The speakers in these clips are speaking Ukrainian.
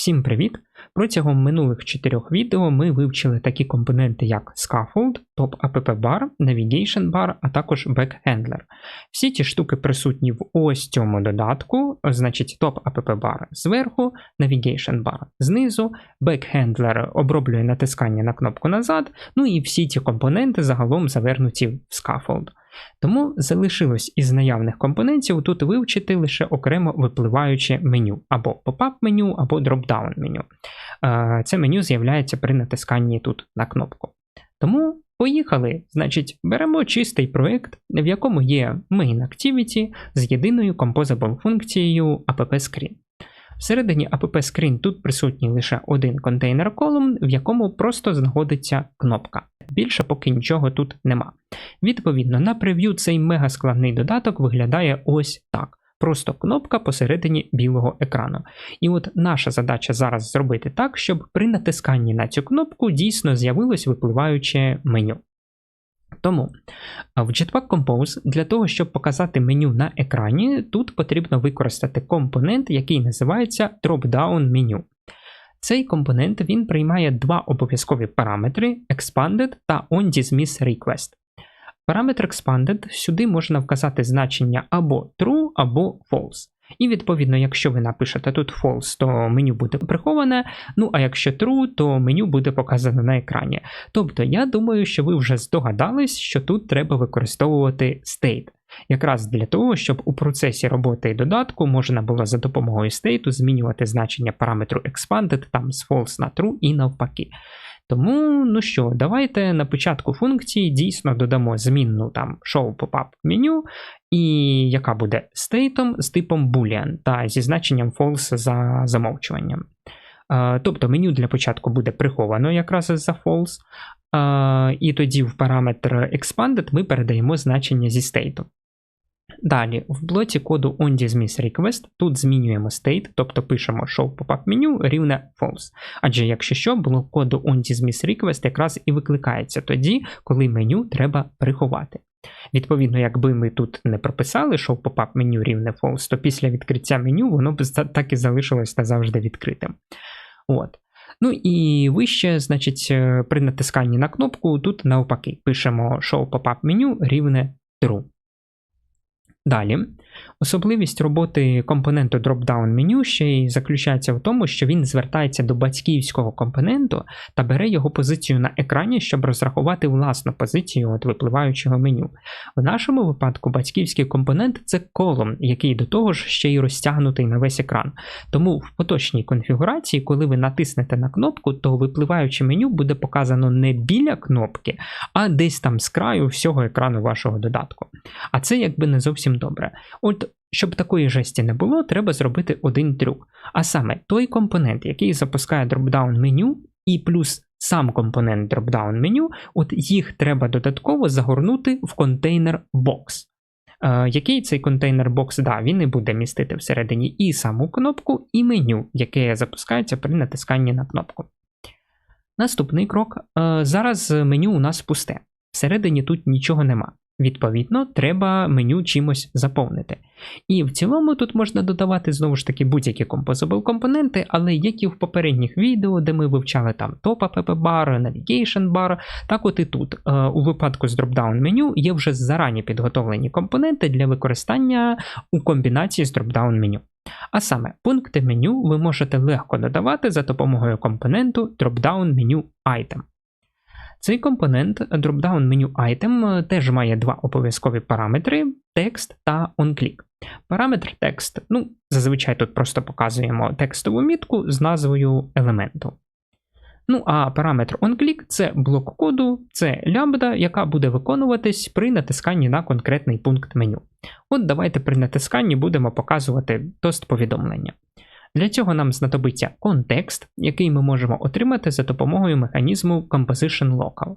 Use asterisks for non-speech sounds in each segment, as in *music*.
Всім привіт! Протягом минулих чотирьох відео ми вивчили такі компоненти, як Scaffold, Top App Bar, Navigation Bar, а також Backhandler. Всі ці штуки присутні в ось цьому додатку, значить Top App Bar зверху, Navigation Bar знизу, Backhandler оброблює натискання на кнопку назад, ну і всі ці компоненти загалом завернуті в Scaffold. Тому залишилось із наявних компонентів тут вивчити лише окремо випливаюче меню, або поп-ап меню, або дропдаун меню. Це меню з'являється при натисканні тут на кнопку. Тому поїхали. Значить, беремо чистий проєкт, в якому є main activity з єдиною composable функцією app-screen. Всередині app-screen тут присутній лише один контейнер колумн, в якому просто знаходиться кнопка. Більше поки нічого тут нема. Відповідно, на прев'ю цей мегаскладний додаток виглядає ось так. Просто кнопка посередині білого екрану. І от наша задача зараз зробити так, щоб при натисканні на цю кнопку дійсно з'явилось випливаюче меню. Тому в Jetpack Compose для того, щоб показати меню на екрані, тут потрібно використати компонент, який називається Dropdown меню. Цей компонент він приймає два обов'язкові параметри Expanded та OnDismiss Request. Параметр Expanded сюди можна вказати значення або True, або False. І відповідно, якщо ви напишете тут false, то меню буде приховане. Ну а якщо true, то меню буде показане на екрані. Тобто, я думаю, що ви вже здогадались, що тут треба використовувати state. Якраз для того, щоб у процесі роботи і додатку можна було за допомогою стейту змінювати значення параметру expanded там з false на true і навпаки. Тому, ну що, давайте на початку функції дійсно додамо змінну там show pop-up меню, і яка буде стейтом з типом boolean та зі значенням false за замовчуванням. Тобто меню для початку буде приховано якраз за false, і тоді в параметр expanded ми передаємо значення зі стейту. Далі, в блоці коду onDismiss тут змінюємо state, тобто пишемо show pop-up меню рівне false. Адже, якщо що, блок коду onDismiss якраз і викликається тоді, коли меню треба приховати. Відповідно, якби ми тут не прописали show pop-up рівне false, то після відкриття меню воно б так і залишилось назавжди відкритим. От. Ну і вище, значить, е, при натисканні на кнопку тут навпаки пишемо show pop-up рівне true. Далі, особливість роботи компоненту Dropdown меню ще й заключається в тому, що він звертається до батьківського компоненту та бере його позицію на екрані, щоб розрахувати власну позицію от випливаючого меню. В нашому випадку батьківський компонент це колом, який до того ж ще й розтягнутий на весь екран. Тому в поточній конфігурації, коли ви натиснете на кнопку, то випливаюче меню буде показано не біля кнопки, а десь там з краю всього екрану вашого додатку. А це якби не зовсім зовсім добре. От, щоб такої жесті не було, треба зробити один трюк. А саме той компонент, який запускає дропдаун меню, і плюс сам компонент дропдаун меню, от їх треба додатково загорнути в контейнер бокс. Е, який цей контейнер бокс, да, він і буде містити всередині і саму кнопку, і меню, яке запускається при натисканні на кнопку. Наступний крок. Е, зараз меню у нас пусте. Всередині тут нічого нема. Відповідно, треба меню чимось заповнити. І в цілому тут можна додавати знову ж таки будь-які Composable компоненти, але як і в попередніх відео, де ми вивчали там Top App Bar, Navigation Bar, так от і тут. Е, у випадку з дропдаун меню є вже зарані підготовлені компоненти для використання у комбінації з дропдаун меню. А саме, пункти меню ви можете легко додавати за допомогою компоненту Dropdown Menu Item. Цей компонент dropdown меню Item теж має два обов'язкові параметри текст та onClick. Параметр текст, ну, зазвичай тут просто показуємо текстову мітку з назвою елементу. Ну, а параметр onClick це блок коду, це лямбда, яка буде виконуватись при натисканні на конкретний пункт меню. От давайте при натисканні будемо показувати тост повідомлення. Для цього нам знадобиться контекст, який ми можемо отримати за допомогою механізму Composition Local.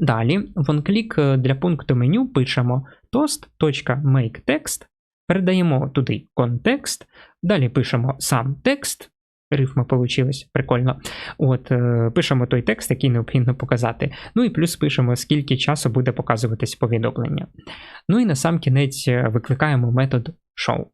Далі, в onClick для пункту меню пишемо toast.makeText, передаємо туди контекст, далі пишемо сам текст. Рифма получилась, прикольно. От, е, Пишемо той текст, який необхідно показати. Ну і плюс пишемо, скільки часу буде показуватись повідомлення. Ну і на сам кінець е, викликаємо метод show.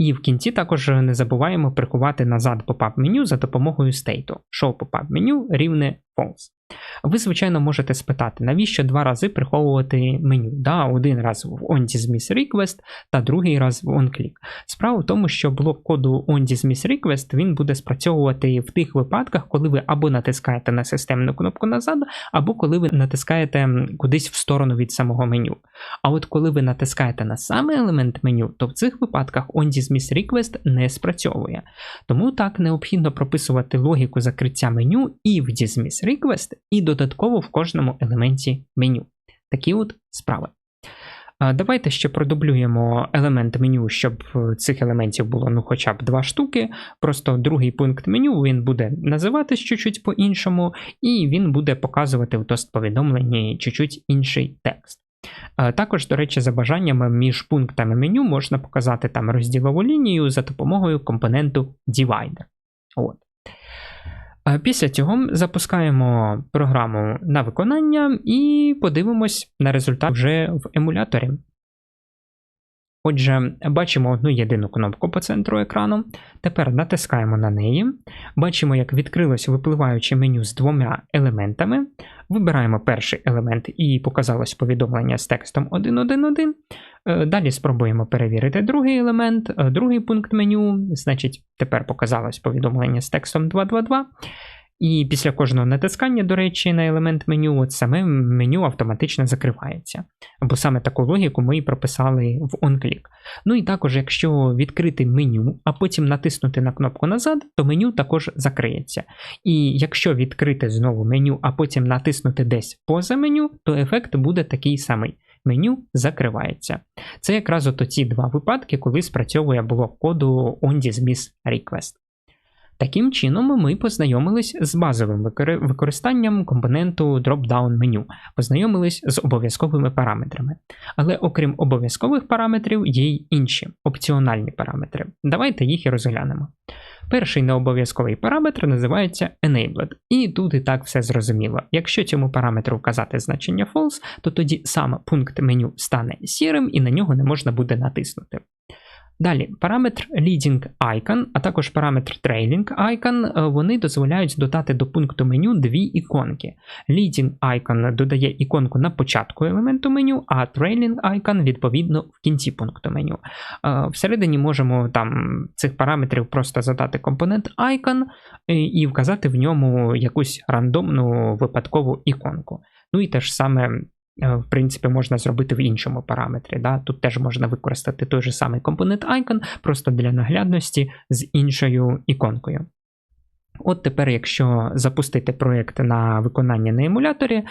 І в кінці також не забуваємо приховати назад попап меню за допомогою стейту. Show попап меню рівне false. Ви, звичайно, можете спитати, навіщо два рази приховувати меню? Да, Один раз в OnDismiss та другий раз в OnClick. Справа в тому, що блок коду OnDismiss він буде спрацьовувати в тих випадках, коли ви або натискаєте на системну кнопку назад, або коли ви натискаєте кудись в сторону від самого меню. А от коли ви натискаєте на саме елемент меню, то в цих випадках OnDismiss не спрацьовує. Тому так необхідно прописувати логіку закриття меню і в Dismiss Request, і додатково в кожному елементі меню. Такі от справи. Давайте ще продублюємо елемент меню, щоб цих елементів було ну, хоча б два штуки. Просто другий пункт меню він буде називатись чуть-чуть по-іншому, і він буде показувати в тост-повідомленні чуть-чуть інший текст. Також, до речі, за бажаннями між пунктами меню можна показати там розділову лінію за допомогою компоненту Divider. От. Після цього запускаємо програму на виконання і подивимось на результат вже в емуляторі. Отже, бачимо одну єдину кнопку по центру екрану. Тепер натискаємо на неї. Бачимо, як відкрилось випливаюче меню з двома елементами. Вибираємо перший елемент і показалось повідомлення з текстом 1.1.1. Е, далі спробуємо перевірити другий елемент, е, другий пункт меню. Значить, тепер показалось повідомлення з текстом 2.2.2. І після кожного натискання, до речі, на елемент меню, от саме меню автоматично закривається. Бо саме таку логіку ми і прописали в OnClick. Ну і також, якщо відкрити меню, а потім натиснути на кнопку назад, то меню також закриється. І якщо відкрити знову меню, а потім натиснути десь поза меню, то ефект буде такий самий. Меню закривається. Це якраз ото ці два випадки, коли спрацьовує блок коду OnDismiss Request. Таким чином, ми познайомились з базовим використанням компоненту Dropdown меню, познайомились з обов'язковими параметрами. Але окрім обов'язкових параметрів, є й інші опціональні параметри. Давайте їх і розглянемо. Перший необов'язковий параметр називається Enabled, і тут і так все зрозуміло. Якщо цьому параметру вказати значення false, то тоді сам пункт меню стане сірим і на нього не можна буде натиснути. Далі, параметр Leading Icon, а також параметр Trailing Icon, е, вони дозволяють додати до пункту меню дві іконки. Leading Icon додає іконку на початку елементу меню, а Trailing Icon відповідно в кінці пункту меню. Е, всередині можемо там цих параметрів просто задати компонент Icon е, і вказати в ньому якусь рандомну випадкову іконку. Ну і те ж саме в принципі, можна зробити в іншому параметрі. Да? Тут теж можна використати той же самий компонент Icon, просто для наглядності з іншою іконкою. От тепер, якщо запустити проєкт на виконання на емуляторі,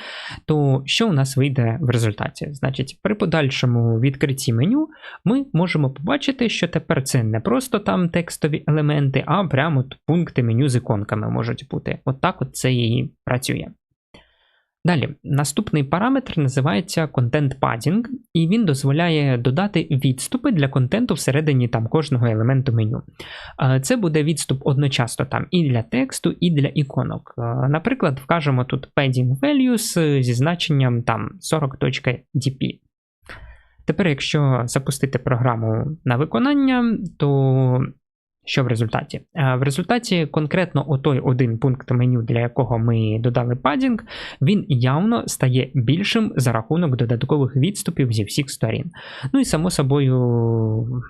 то що у нас вийде в результаті? Значить, при подальшому відкритті меню ми можемо побачити, що тепер це не просто там текстові елементи, а прямо пункти меню з іконками можуть бути. От так от це і працює. Далі, наступний параметр називається Content Padding, і він дозволяє додати відступи для контенту всередині там кожного елементу меню. Це буде відступ одночасно там і для тексту, і для іконок. Наприклад, вкажемо тут Padding Values зі значенням там 40.dp. Тепер, якщо запустити програму на виконання, то що в результаті? Е, в результаті конкретно отой один пункт меню, для якого ми додали падінг, він явно стає більшим за рахунок додаткових відступів зі всіх сторін. Ну і само собою,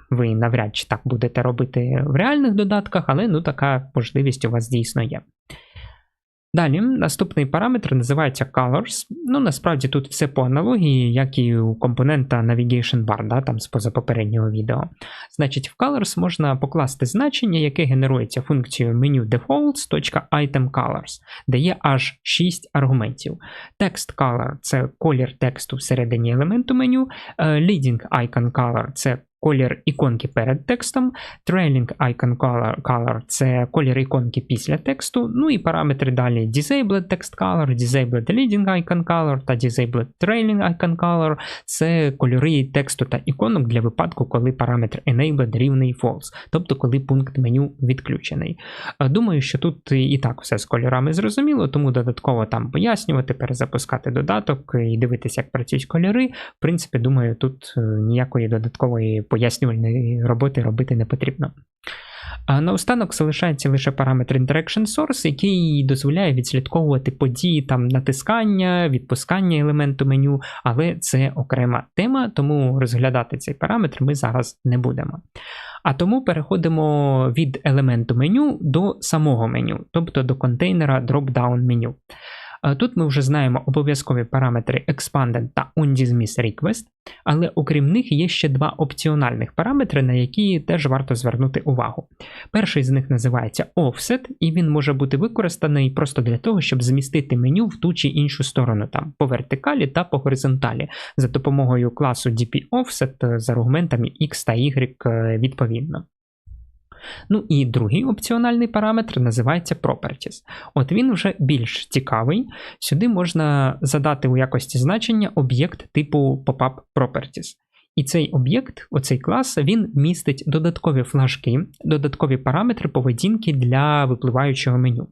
ви навряд чи так будете робити в реальних додатках, але ну така можливість у вас дійсно є. Далі, наступний параметр називається Colors. Ну, насправді тут все по аналогії, як і у компонента Navigation Bar, да, там з позапопереднього відео. Значить, в Colors можна покласти значення, яке генерується функцією menu defaults.itemColors, де є аж 6 аргументів. Text Color це колір тексту всередині елементу меню, е, Leading Icon Color це колір іконки перед текстом, Trailing Icon Color color це колір іконки після тексту. Ну і параметри далі Disabled Text Color, Disabled Leading Icon Color та Disabled Trailing Icon Color це кольори тексту та іконок для випадку, коли параметр Enabled рівний False, тобто коли пункт меню відключений. Думаю, що тут і так все з кольорами зрозуміло, тому додатково там пояснювати, перезапускати додаток і дивитися, як працюють кольори. В принципі, думаю, тут е, ніякої додаткової пояснювальної роботи робити не потрібно. А наостанок залишається лише параметр Interaction Source, який дозволяє відслідковувати події там натискання, відпускання елементу меню, але це окрема тема, тому розглядати цей параметр ми зараз не будемо. А тому переходимо від елементу меню до самого меню, тобто до контейнера Dropdown меню. Е, тут ми вже знаємо обов'язкові параметри Expanded та OnDismiss Request, але окрім них є ще два опціональних параметри, на які теж варто звернути увагу. Перший з них називається Offset, і він може бути використаний просто для того, щоб змістити меню в ту чи іншу сторону, там по вертикалі та по горизонталі, за допомогою класу DP-Offset з аргументами X та Y е, відповідно. Ну і другий опціональний параметр називається Properties. От він вже більш цікавий. Сюди можна задати у якості значення об'єкт типу Popup Properties. І цей об'єкт, оцей клас, він містить додаткові флажки, додаткові параметри поведінки для випливаючого меню.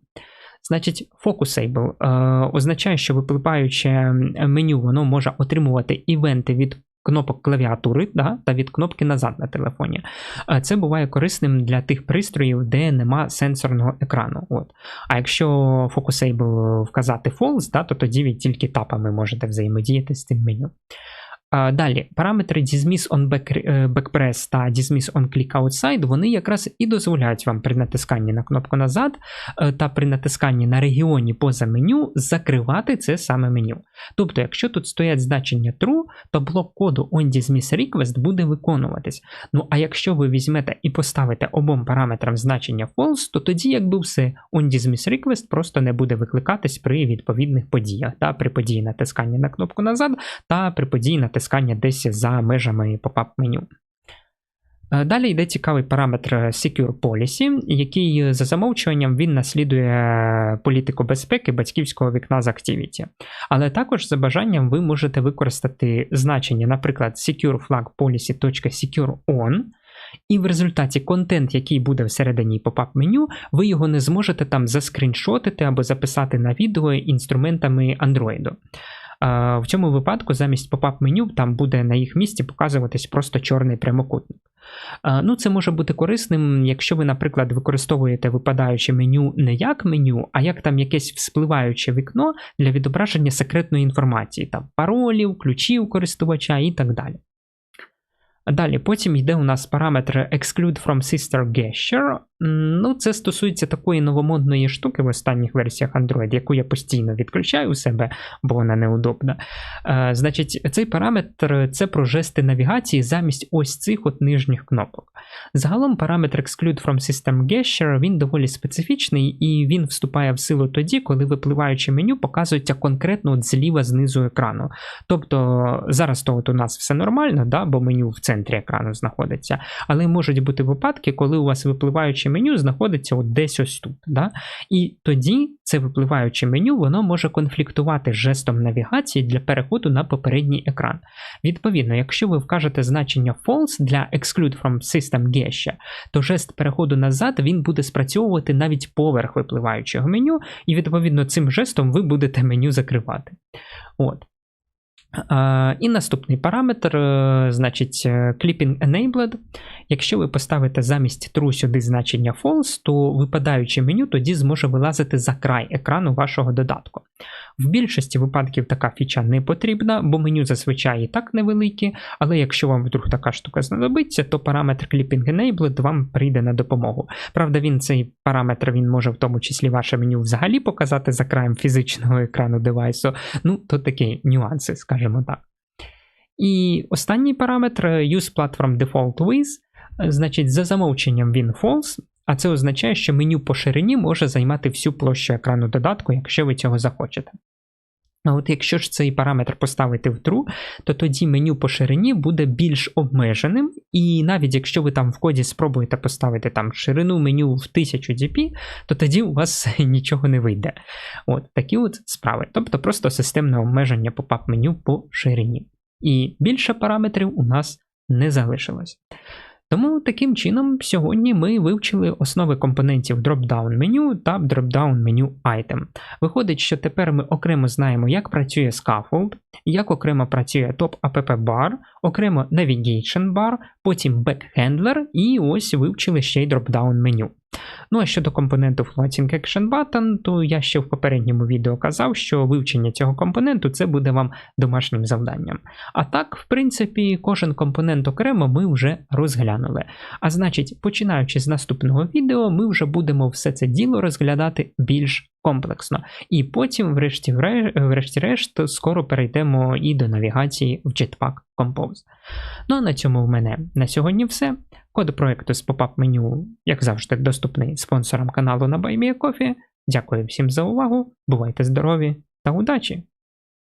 Значить, Focusable е, означає, що випливаюче меню воно може отримувати івенти від кнопок клавіатури да, та від кнопки назад на телефоні. Це буває корисним для тих пристроїв, де нема сенсорного екрану. От. А якщо Focusable вказати false, да, то тоді ви тільки тапами можете взаємодіяти з цим меню. Далі, параметри Dismiss on е, backpress та Dismiss on click outside, вони якраз і дозволяють вам при натисканні на кнопку назад е, та при натисканні на регіоні поза меню закривати це саме меню. Тобто, якщо тут стоять значення true, то блок коду onDismissRequest буде виконуватись. Ну а якщо ви візьмете і поставите обом параметрам значення false, то тоді, якби все, onDismissRequest просто не буде викликатись при відповідних подіях, та при події натискання на кнопку назад та при події натискання натискання десь за межами попап меню. Е, далі йде цікавий параметр Secure Policy, який за замовчуванням він наслідує політику безпеки батьківського вікна з Activity. Але також за бажанням ви можете використати значення, наприклад, secure flag policy.secure і в результаті контент, який буде всередині попап меню, ви його не зможете там заскріншотити або записати на відео інструментами Android. В цьому випадку замість попап меню там буде на їх місці показуватись просто чорний прямокутник. Ну, Це може бути корисним, якщо ви, наприклад, використовуєте випадаюче меню не як меню, а як там якесь вспливаюче вікно для відображення секретної інформації, там паролів, ключів користувача і так далі. Далі, потім йде у нас параметр Exclude from Sister Gesture. Ну, Це стосується такої новомодної штуки в останніх версіях Android, яку я постійно відключаю у себе, бо вона неудобна. Е, Значить, цей параметр це про жести навігації замість ось цих от нижніх кнопок. Загалом параметр Exclude from System Gesture він доволі специфічний і він вступає в силу тоді, коли випливаюче меню показується конкретно от зліва знизу екрану. Тобто зараз то от у нас все нормально, да, бо меню в центрі екрану знаходиться, але можуть бути випадки, коли у вас випливаюче випливаюче меню знаходиться от десь ось тут. Да? І тоді це випливаюче меню воно може конфліктувати з жестом навігації для переходу на попередній екран. Відповідно, якщо ви вкажете значення false для exclude from system gesture, то жест переходу назад він буде спрацьовувати навіть поверх випливаючого меню, і відповідно цим жестом ви будете меню закривати. От. І наступний параметр, е, значить, е, Clipping Enabled. Якщо ви поставите замість true сюди значення false, то випадаюче меню тоді зможе вилазити за край екрану вашого додатку. В більшості випадків така фіча не потрібна, бо меню зазвичай і так невеликі, але якщо вам вдруг така штука знадобиться, то параметр Clipping Enabled вам прийде на допомогу. Правда, він цей параметр він може в тому числі ваше меню взагалі показати за краєм фізичного екрану девайсу. Ну, то такі нюанси, скажімо так. І останній параметр Use Platform Default With, значить, за замовченням він false, а це означає, що меню по ширині може займати всю площу екрану додатку, якщо ви цього захочете. А от якщо ж цей параметр поставити в true, то тоді меню по ширині буде більш обмеженим, і навіть якщо ви там в коді спробуєте поставити там ширину меню в 1000 dp, то тоді у вас *laughs* нічого не вийде. От Такі от справи. Тобто просто системне обмеження попап меню по ширині. І більше параметрів у нас не залишилось. Тому таким чином сьогодні ми вивчили основи компонентів дропдаун меню та дропдаун меню Item. Виходить, що тепер ми окремо знаємо, як працює Scaffold, як окремо працює Top App Bar, окремо Navigation Bar, потім Backhandler і ось вивчили ще й дропдаун меню. Ну а щодо компоненту Floating Action Button, то я ще в попередньому відео казав, що вивчення цього компоненту це буде вам домашнім завданням. А так, в принципі, кожен компонент окремо ми вже розглянули. А значить, починаючи з наступного відео, ми вже будемо все це діло розглядати більш комплексно. І потім, врешті- врешті-решт, скоро перейдемо і до навігації в Jetpack Compose. Ну а на цьому в мене на сьогодні все. Код проекту з попап меню, як завжди, доступний спонсорам каналу на BuyMeACoffee. Дякую всім за увагу, бувайте здорові та удачі!